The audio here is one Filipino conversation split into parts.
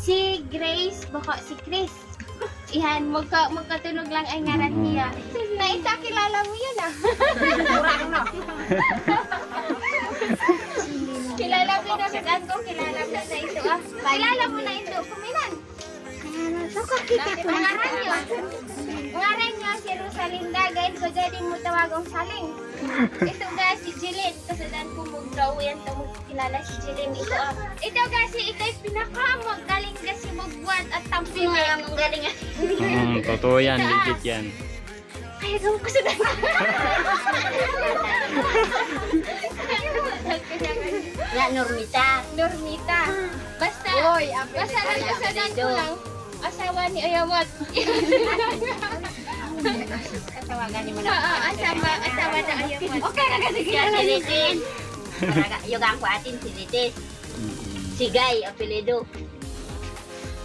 Si Grace, baka si Chris. Ihan, magka, magkatunog lang ay ngaran niya. Naita, kilala mo yun ah. kilala mo na sa ko, kilala mo na ito ah. Kilala mo na ito, kuminan. Ngaran nyo. Ngaran nyo si Rosalinda, guys, so din mo tawagong saling. Ito ga si Jilin, kasadan ko mo draw yan kilala si Jilin ito ah. Ito ga si ito ay pinakamag galing ga si magbuhat at tampil nga ang galing ah. Mm, totoo yan, legit yan. Kaya gawa ko sa dana. Nga, Normita. Normita. Basta, Oy, basta lang kasadan ko lang. Asawa ni Ayamot. Tawagan ni mo Oo, asawa, asawa na Ayamot. Okay, nagkasigilan Yan, si Litin. Yung ang kuatin si Litis. Si Guy, apelido.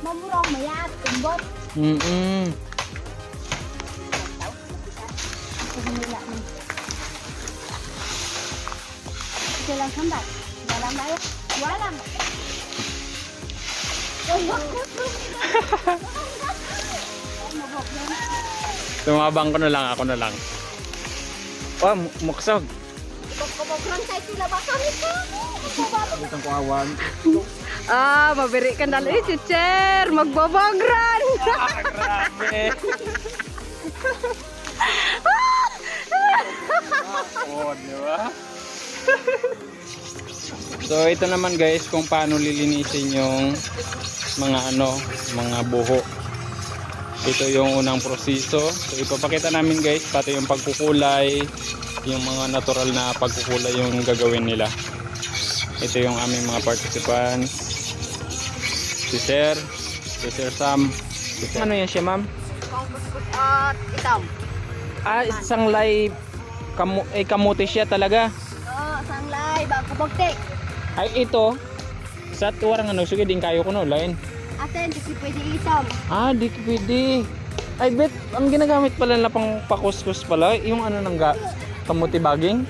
Mamurang mayat, tumbot. Mm-mm. Ito lang sambat. Walang bayad. Walang. Tumabang ko na lang, ako na lang. Oh, mu- muksog. Kumograng tayo sila ba? Sorry po. Butang ko awan. Ah, mabiri ka na lang si Cher. Magbabagran. Ah, so, ito naman guys kung paano lilinisin yung mga ano, mga buho. Ito yung unang proseso. So, ipapakita namin guys pati yung pagkukulay, yung mga natural na pagkukulay yung gagawin nila. Ito yung aming mga participants. Si Sir, si Sir Sam. Si Sir. Ano yan siya ma'am? At itam. Ah, isang lay kamu eh, kamuti siya talaga. Oh, sanglay, bago bagte. Ay ito sa tuwarang ano sige din kayo ko no lain. Aten, di pwede itam. Ah, di pwede. Ay bet, ang ginagamit pala na pang pakuskus pala yung ano ng ga, kamuti baging.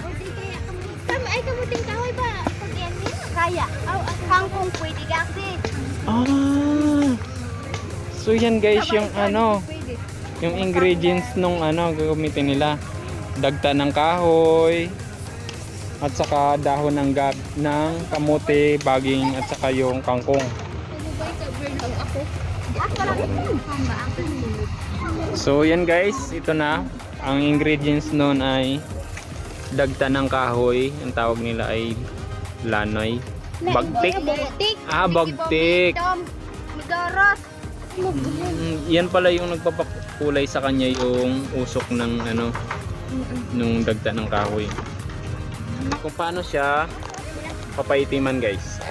Tama ay kamuting kahoy ba? Pag yan. Kaya. Aw, oh, kangkong pwede kasi. Ah. So yan guys yung ano, yung ingredients nung ano gagamitin nila. Dagta ng kahoy at saka dahon ng gab ng kamuti, baging at saka yung kangkong. So yan guys, ito na. Ang ingredients nun ay dagta ng kahoy. Ang tawag nila ay lanoy. Bagtik. Bagtik. Ah, bagtik. Migaras. Mm, yan pala yung nagpapakulay sa kanya yung usok ng ano nung dagta ng kahoy. Kung paano siya papaitiman guys.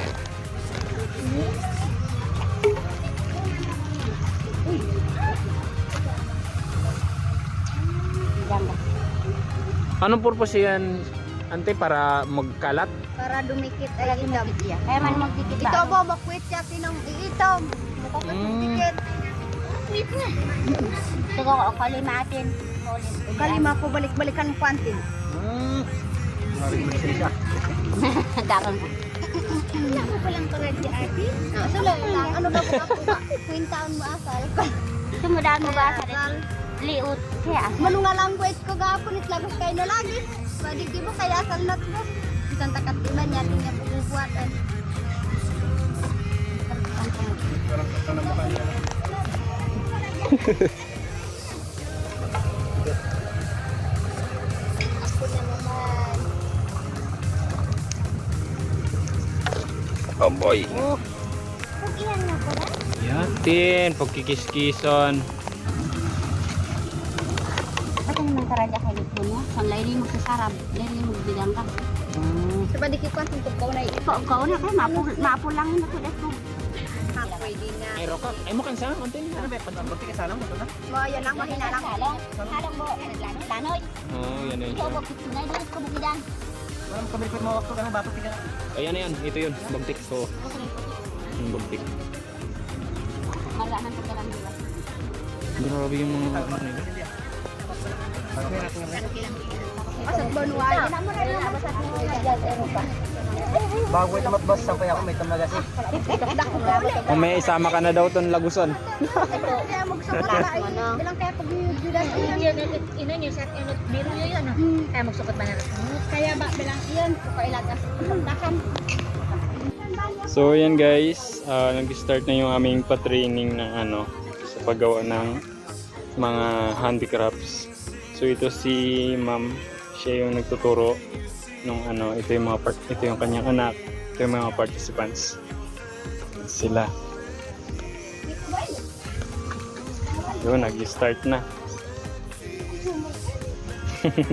Anong purpose yan? Ante para magkalat? Para dumikit ay itam. Kaya man magdikit Ito ba, makwit siya sinong iitam. Makapit Mm. dikit. Ito ko kalimatin. Kalima ko balik-balikan ng pantin. Hmm. Darang ko. Wala mo palang tulad si ate. Ah, lang, lang. Ano ba ko ako ba? Kwintaon mo asal. Sumudaan mo ba sa Asal. liut? Kaya Manunga language ko gapon it lagos kayo na lagi. Pwede di mo kaya asal nat mo. Isang takatiman niya tingnan po bubuatan. Oh boy. Kung iyan nga pala. Yatin, pagkikis-kison. Kayo dito mo? Sa laili mo sa sarap. Laili mo bilang ka. Sa pwede ko kasi ko na Ikaw, ikaw na kayo. Mapu, mapulangin na to dito. Pwede na. Ay, Roka, ay mo kan sa konti na. Mo ayan lang mahina lang. Halong. Halong mo. Lanoy. Oh, yan yun. Ikaw mo. Tunay dito ko bukidan. Ayan na yan, ito yun, bagtik ko. Yung bagtik. Malaman ko ka lang diba? Grabe yung mga ano nila. Pasat banuay. Bago ito matbas, sampay ako may tamlagas. Kung may isama ka na daw ton laguson. Kaya bilang kaya pag niyo sa ano, biro niyo yun. Kaya magsukot ba na Kaya ba bilang iyan ko kailagas. So yan guys, ah, nag-start na yung aming pa-training ng ano sa paggawa ng mga handicrafts. So ito si Ma'am, siya yung nagtuturo nung ano, ito yung mga part, ito yung kanyang anak, ito yung mga participants. Sila. Yun, nag-start na.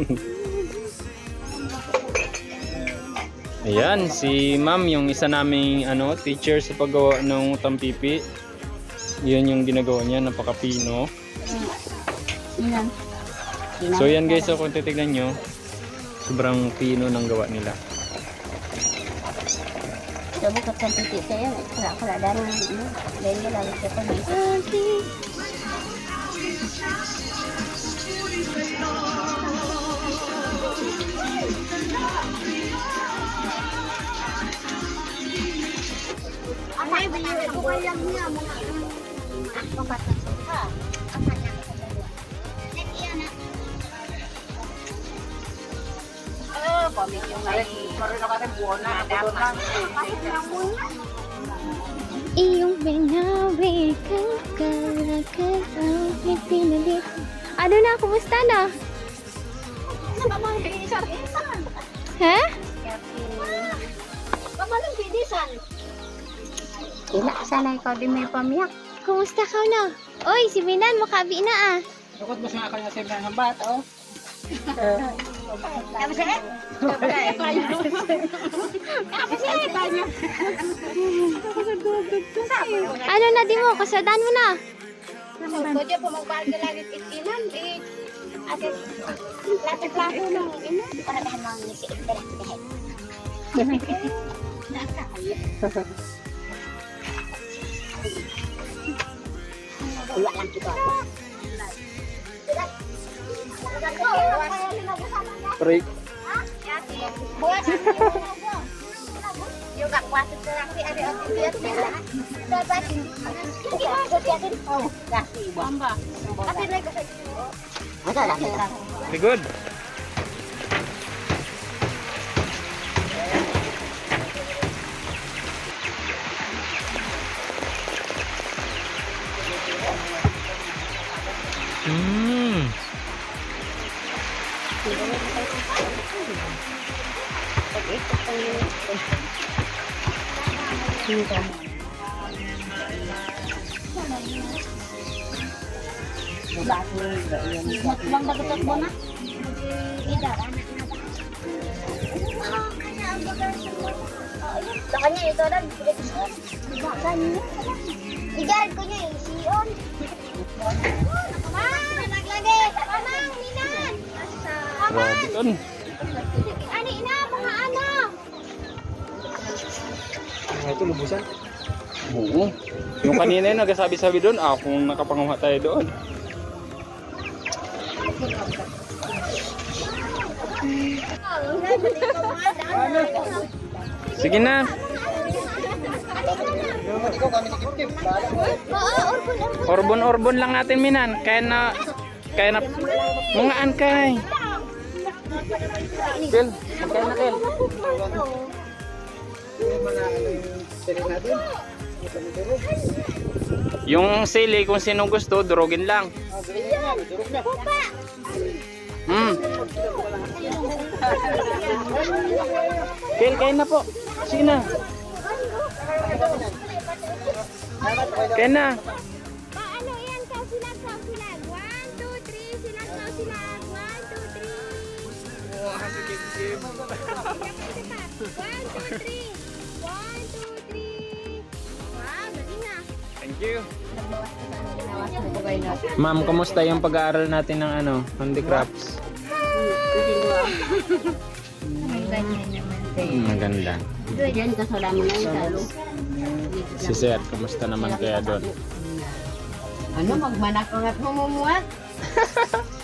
Ayan, si ma'am, yung isa naming ano, teacher sa paggawa ng tampipi. Yan yung ginagawa niya, napakapino. So yan guys, so kung titignan nyo, sobrang pino ng gawa nila. Bukat sa titik saya, kala kala dari ini, dari lalu siapa bisa. Ano yung binili ko kaya niya mga pangkat ha. Apa Pamilya yung may Iyong binawi ka kalakal ang ipinalit. Ano na, kumusta na? Ha? Pamalang bidisan. Ila, sana ikaw din may pamiyak. Kumusta ka na? Oy, si Minan, makabi na ah. Sukot mo sa kanya sa ng bata oh. Tapos eh? Ano na di mo? Kasadan mo na. Kau dia pemabal ke langit ikinan di ada lato-lato nang ini para dah nang ngisi internet deh. Uyak lang kita. Break. Buat juga Oh, lah. Very good. Bang bagutot mo na. Idar anak na. Sa kanya ito lang, Makanya. Igar ko niya eh, siyon. Mama, naglagay. Mamang, minan. Grabe ton. Ani ina, mga ano. Ito lubusan. Oo. Yung kanina yung nagsasabi-sabi doon, ah, kung nakapanguha tayo doon. Sige na. Orbon-orbon lang natin minan. Kaya na, kaya na, mga kay. Kel, magkaya na Kel. Yung sili kung sino gusto, durugin lang. Hmm. Kel, kain na po. Sige na. Kain na. One, two, three. One, two, three. Wow, galing ah. Thank you. Ma'am, kumusta yung pag-aaral natin ng ano, handicrafts? Hmm, Maganda. Diyan ka sa dami na yung Si Sir, kumusta naman kaya doon? Ano, magmanak ang at mamumuhat?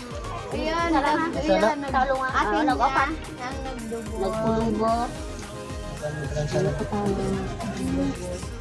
Ayan, ayan, Talungan. Atin niya. Ang nagdugo. Nagpulubot. Ano pa tayo?